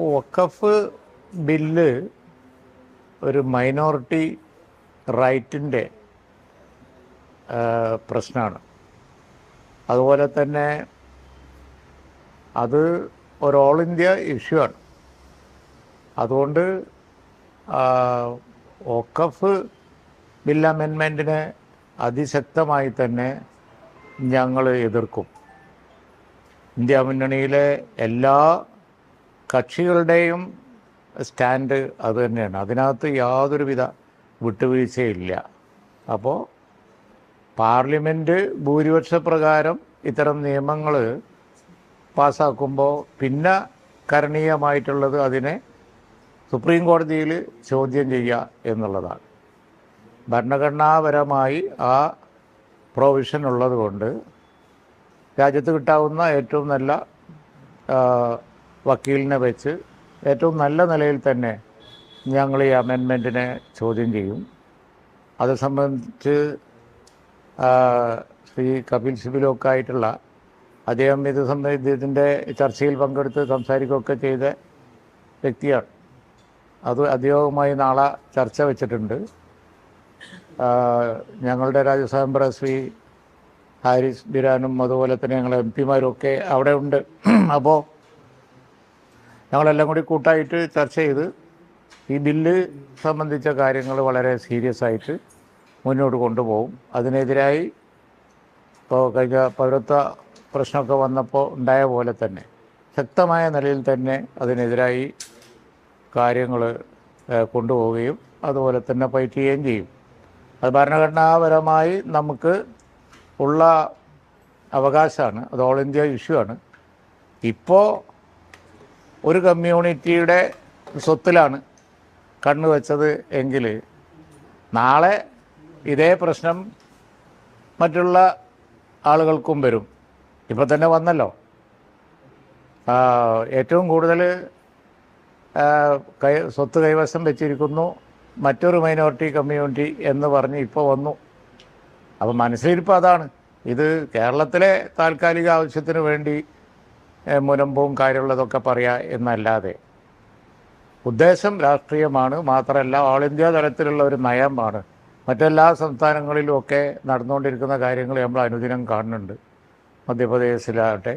വഖഫ് bill ഒരു minority റൈറ്റിന്റെ പ്രശ്നമാണ്. അതുപോലെ തന്നെ അത് ഒരു ഓൾ ഇന്ത്യ ഇഷ്യൂ ആണ്. അതുകൊണ്ട് ഒക്കഫ് ബിൽ അമെൻമെന്റിനെ അതിശക്തമായി തന്നെ ഞങ്ങൾ എതിർക്കും. ഇന്ത്യ മുന്നണിയിലെ എല്ലാ കക്ഷികളുടെയും സ്റ്റാൻഡ് അത് തന്നെയാണ്. അതിനകത്ത് യാതൊരുവിധ വിട്ടുവീഴ്ചയില്ല. അപ്പോൾ പാർലമെന്റ് ഭൂരിപക്ഷ പ്രകാരം ഇത്തരം നിയമങ്ങൾ പാസ്സാക്കുമ്പോൾ പിന്നെ കരണീയമായിട്ടുള്ളത് അതിനെ സുപ്രീം കോടതിയിൽ ചോദ്യം ചെയ്യുക എന്നുള്ളതാണ്. ഭരണഘടനാപരമായി ആ പ്രൊവിഷൻ ഉള്ളതുകൊണ്ട് രാജ്യത്ത് കിട്ടാവുന്ന ഏറ്റവും നല്ല വക്കീലിനെ വെച്ച് ഏറ്റവും നല്ല നിലയിൽ തന്നെ ഞങ്ങൾ ഈ അമെൻമെന്റിനെ ചോദ്യം ചെയ്യും. അത് സംബന്ധിച്ച് ശ്രീ കപിൽ സിബിലൊക്കെ ആയിട്ടുള്ള അദ്ദേഹം ഇത് സംബന്ധിച്ച് ഇതിന്റെ ചർച്ചയിൽ പങ്കെടുത്ത് സംസാരിക്കുകയൊക്കെ ചെയ്ത വ്യക്തിയാണ്. അത് അദ്ദേഹവുമായി നാളെ ചർച്ച വെച്ചിട്ടുണ്ട്. ഞങ്ങളുടെ രാജ്യസഭ ശ്രീ ഹാരിസ് ബിരാനും അതുപോലെ തന്നെ ഞങ്ങളെ എം പിമാരും ഒക്കെ അവിടെ ഉണ്ട്. അപ്പോൾ ഞങ്ങളെല്ലാം കൂടി കൂട്ടായിട്ട് ചർച്ച ചെയ്ത് ഈ ബില്ല് സംബന്ധിച്ച കാര്യങ്ങൾ വളരെ സീരിയസ് ആയിട്ട് മുന്നോട്ട് കൊണ്ടുപോകും. അതിനെതിരായി ഇപ്പോൾ കഴിഞ്ഞ പൗരത്വ പ്രശ്നമൊക്കെ വന്നപ്പോൾ ഉണ്ടായ പോലെ തന്നെ ശക്തമായ നിലയിൽ തന്നെ അതിനെതിരായി കാര്യങ്ങൾ കൊണ്ടുപോവുകയും അതുപോലെ തന്നെ ഫൈറ്റ് ചെയ്യുകയും ചെയ്യും. അത് ഭരണഘടനാപരമായി നമുക്ക് ഉള്ള അവകാശമാണ് അത് ഓൾ ഇന്ത്യ ഇഷ്യൂ ആണ്. ഇപ്പോൾ ഒരു കമ്മ്യൂണിറ്റിയുടെ സ്വത്തിലാണ് കണ്ണു വെച്ചത് എങ്കിൽ നാളെ ഇതേ പ്രശ്നം മറ്റുള്ള ആളുകൾക്കും വരും. ഇപ്പം തന്നെ വന്നല്ലോ. ഏറ്റവും കൂടുതൽ കൈ സ്വത്ത് കൈവശം വെച്ചിരിക്കുന്നു മറ്റൊരു മൈനോറിറ്റി കമ്മ്യൂണിറ്റി എന്ന് പറഞ്ഞ് ഇപ്പോൾ വന്നു. അപ്പം മനസ്സിലിരിപ്പോൾ അതാണ്. ഇത് കേരളത്തിലെ താൽക്കാലിക ആവശ്യത്തിന് വേണ്ടി ഏഹ്, മുനമ്പവും കാര്യമുള്ളതൊക്കെ പറയുക എന്നല്ലാതെ. ഉദ്ദേശം രാഷ്ട്രീയമാണ് മാത്രമല്ല ഓൾ ഇന്ത്യ തലത്തിലുള്ള ഒരു നയമാണ്. മറ്റെല്ലാ സംസ്ഥാനങ്ങളിലും ഒക്കെ നടന്നുകൊണ്ടിരിക്കുന്ന കാര്യങ്ങൾ നമ്മൾ അനുദിനം കാണുന്നുണ്ട്. മധ്യപ്രദേശിലാവട്ടെ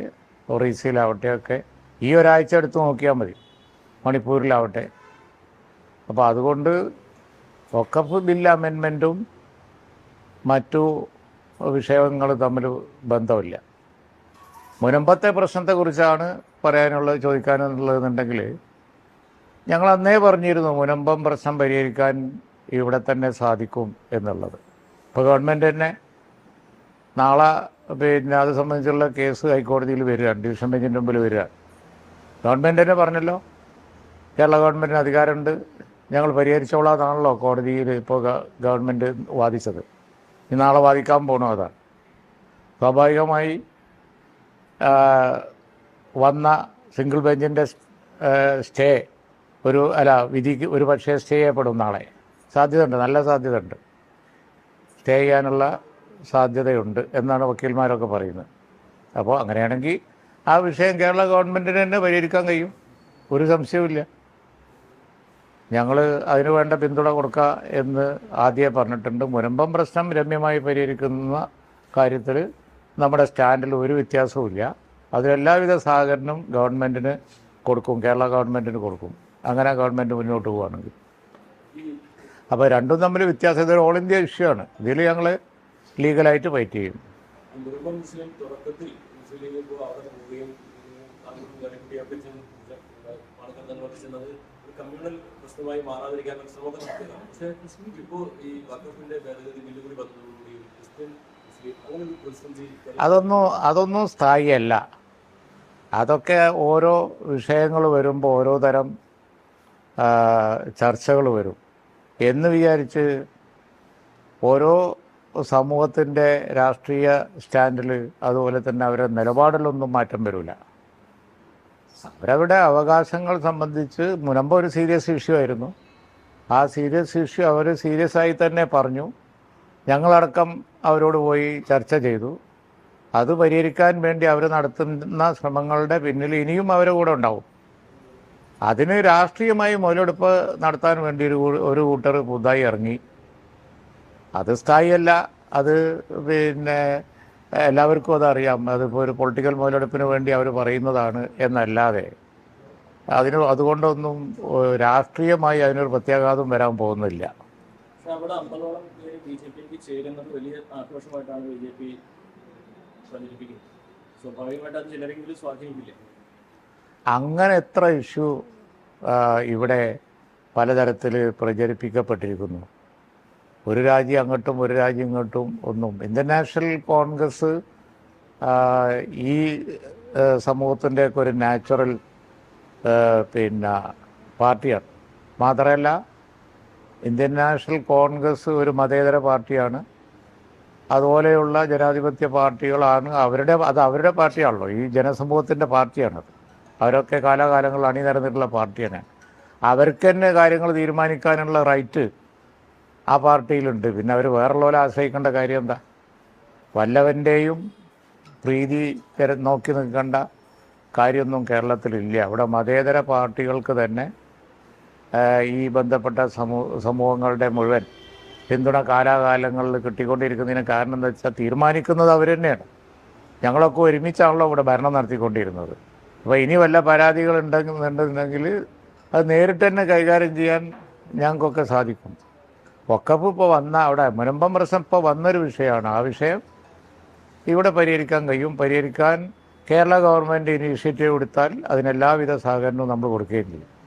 ഒറീസയിലാവട്ടെ ഒക്കെ. ഈ ഒരാഴ്ച എടുത്ത് നോക്കിയാൽ മതി മണിപ്പൂരിലാവട്ടെ. അപ്പോൾ അതുകൊണ്ട് ഒക്കഫ് ബിൽ അമെൻമെന്റും മറ്റു വിഷയങ്ങൾ തമ്മിൽ ബന്ധമില്ല. മുനമ്പത്തെ പ്രശ്നത്തെക്കുറിച്ചാണ് പറയാനുള്ളത് ചോദിക്കാനുള്ളതെന്നുണ്ടെങ്കിൽ ഞങ്ങൾ അന്നേ പറഞ്ഞിരുന്നു മുനമ്പം പ്രശ്നം പരിഹരിക്കാൻ ഇവിടെ തന്നെ സാധിക്കും എന്നുള്ളത്. ഇപ്പോൾ ഗവൺമെന്റ് തന്നെ നാളെ പിന്നെ അത് സംബന്ധിച്ചുള്ള കേസ് ഹൈക്കോടതിയിൽ വരിക ഡിവിഷൻ ബെഞ്ചിന്റെ മുമ്പിൽ വരിക. ഗവൺമെന്റ് തന്നെ പറഞ്ഞല്ലോ കേരള ഗവൺമെന്റിന് അധികാരമുണ്ട് ഞങ്ങൾ പരിഹരിച്ചോളാന്നാണല്ലോ കോടതിയിൽ ഇപ്പോൾ ഗവൺമെന്റ് വാദിച്ചത്. ഇനി നാളെ വാദിക്കാൻ പോകണോ അതാണ് സ്വാഭാവികമായി വന്ന സിംഗിൾ ബെഞ്ചിന്റെ സ്റ്റേ ഒരു അല്ല വിധിക്ക് ഒരു പക്ഷേ സ്റ്റേ ചെയ്യപ്പെടും നാളെ. സാധ്യതയുണ്ട് നല്ല സാധ്യതയുണ്ട്. സ്റ്റേ ചെയ്യാനുള്ള സാധ്യതയുണ്ട് എന്നാണ് വക്കീൽമാരൊക്കെ പറയുന്നത്. അപ്പോൾ അങ്ങനെയാണെങ്കിൽ ആ വിഷയം കേരള ഗവൺമെന്റിന് തന്നെ പരിഹരിക്കാൻ കഴിയും. ഒരു സംശയവുമില്ല. ഞങ്ങൾ അതിന് വേണ്ട പിന്തുണ കൊടുക്കുക എന്ന് ആദ്യമേ പറഞ്ഞിട്ടുണ്ട്. മുനമ്പം പ്രശ്നം രമ്യമായി പരിഹരിക്കുന്ന കാര്യത്തിൽ നമ്മുടെ സ്റ്റാൻഡിൽ ഒരു വ്യത്യാസവുമില്ല. അതിലെല്ലാവിധ സഹകരണവും ഗവൺമെന്റിന് കൊടുക്കും. കേരള ഗവൺമെന്റിന് കൊടുക്കും. അങ്ങനെ ഗവൺമെന്റ് മുന്നോട്ട് പോവുകയാണെങ്കിൽ അപ്പോൾ രണ്ടും തമ്മിൽ വ്യത്യാസം. ഇതൊരു ഓൾ ഇന്ത്യ ഇഷ്യൂ ആണ്. ഇതിൽ ഞങ്ങൾ ലീഗലായിട്ട് ഫൈറ്റ് ചെയ്യും. കമ്മ്യൂണൽ പ്രശ്നമായി മാറാതിരിക്കാനുള്ള ശ്രമമൊക്കെ നടത്തിയതാണ്. പക്ഷേ ഇപ്പോൾ ഈ വക്കഫിന്റെ ഭേദഗതി ബില്ല് കൂടി വന്നതോടുകൂടി ക്രിസ്ത്യൻ അതൊന്നും അതൊന്നും സ്ഥായിയല്ല. അതൊക്കെ ഓരോ വിഷയങ്ങൾ വരുമ്പോൾ ഓരോ തരം ചർച്ചകൾ വരും. എന്ന് വിചാരിച്ച് ഓരോ സമൂഹത്തിന്റെ രാഷ്ട്രീയ സ്റ്റാൻഡിൽ അതുപോലെ തന്നെ അവരുടെ നിലപാടിലൊന്നും മാറ്റം വരില്ല. അവരവരുടെ അവകാശങ്ങൾ സംബന്ധിച്ച് മുനമ്പ് ഒരു സീരിയസ് ഇഷ്യൂ ആയിരുന്നു. ആ സീരിയസ് ഇഷ്യൂ അവർ സീരിയസ് ആയി തന്നെ പറഞ്ഞു. ഞങ്ങളടക്കം അവരോട് പോയി ചർച്ച ചെയ്തു. അത് പരിഹരിക്കാൻ വേണ്ടി അവർ നടത്തുന്ന ശ്രമങ്ങളുടെ പിന്നിൽ ഇനിയും അവരുടെ കൂടെ ഉണ്ടാവും. അതിന് രാഷ്ട്രീയമായി മുതലെടുപ്പ് നടത്താൻ വേണ്ടി ഒരു ഒരു കൂട്ടർ പുതുതായി ഇറങ്ങി. അത് സ്ഥായിയല്ല അത് പിന്നെ എല്ലാവർക്കും അതറിയാം. അതിപ്പോൾ ഒരു പൊളിറ്റിക്കൽ മുതലെടുപ്പിന് വേണ്ടി അവർ പറയുന്നതാണ് എന്നല്ലാതെ. അതിന് അതുകൊണ്ടൊന്നും രാഷ്ട്രീയമായി അതിനൊരു പ്രത്യാഘാതം വരാൻ പോകുന്നില്ല. അവിടെ അമ്പതോളം പേര് ബി ജെ പിക്ക് ചേരുന്നത് വലിയ ആക്രോശമായിട്ടാണ് ബി ജെ പി പ്രചരിപ്പിക്കുന്നത്. സ്വാഭാവികമായിട്ട് അത് ചിലരെങ്കിലും സ്വാധീനിക്കില്ല? അങ്ങനെ എത്ര ഇഷ്യൂ ഇവിടെ പലതരത്തിൽ പ്രചരിപ്പിക്കപ്പെട്ടിരിക്കുന്നു. ഒരു രാജ്യം അങ്ങോട്ടും ഒരു രാജ്യം ഇങ്ങോട്ടും ഒന്നും. ഇന്റർനാഷണൽ കോൺഗ്രസ് ഈ സമൂഹത്തിന്റെയൊക്കെ ഒരു നാച്ചുറൽ പിന്നെ പാർട്ടിയാണ്. മാത്രമല്ല ഇന്ത്യൻ നാഷണൽ കോൺഗ്രസ് ഒരു മതേതര പാർട്ടിയാണ്. അതുപോലെയുള്ള ജനാധിപത്യ പാർട്ടികളാണ് അവരുടെ അത് അവരുടെ പാർട്ടിയാണല്ലോ. ഈ ജനസമൂഹത്തിന്റെ പാർട്ടിയാണത്. അവരൊക്കെ കാലാകാലങ്ങൾ അണിനിരന്നിട്ടുള്ള പാർട്ടിയാണ് അവർക്ക് തന്നെ കാര്യങ്ങൾ തീരുമാനിക്കാനുള്ള റൈറ്റ് ആ പാർട്ടിയിലുണ്ട്. പിന്നെ അവർ വേറുള്ളവരെ ആശ്രയിക്കേണ്ട കാര്യം എന്താ? വല്ലവന്റെയും പ്രീതി നോക്കി നിൽക്കേണ്ട കാര്യമൊന്നും കേരളത്തിലില്ല. അവിടെ മതേതര പാർട്ടികൾക്ക് തന്നെ ഈ ബന്ധപ്പെട്ട സമൂ സമൂഹങ്ങളുടെ മുഴുവൻ പിന്തുണ കാലാകാലങ്ങളിൽ കിട്ടിക്കൊണ്ടിരിക്കുന്നതിന് കാരണം എന്താ വെച്ചാൽ തീരുമാനിക്കുന്നത് അവർ തന്നെയാണ്. ഞങ്ങളൊക്കെ ഒരുമിച്ചാണല്ലോ ഇവിടെ ഭരണം നടത്തിക്കൊണ്ടിരുന്നത്. അപ്പോൾ ഇനി വല്ല പരാതികൾ ഉണ്ടെന്നുണ്ടെന്നുണ്ടെങ്കിൽ അത് നേരിട്ട് തന്നെ കൈകാര്യം ചെയ്യാൻ ഞങ്ങൾക്കൊക്കെ സാധിക്കും. ഒക്കപ്പ് ഇപ്പോൾ വന്ന അവിടെ മുനമ്പം പ്രശ്നം ഇപ്പോൾ വന്നൊരു വിഷയമാണ്. ആ വിഷയം ഇവിടെ പരിഹരിക്കാൻ കഴിയും. പരിഹരിക്കാൻ കേരള ഗവൺമെന്റ് ഇനീഷ്യേറ്റീവ് എടുത്താൽ അതിനെല്ലാവിധ സഹകരണവും നമ്മൾ കൊടുക്കുകയും ചെയ്യും.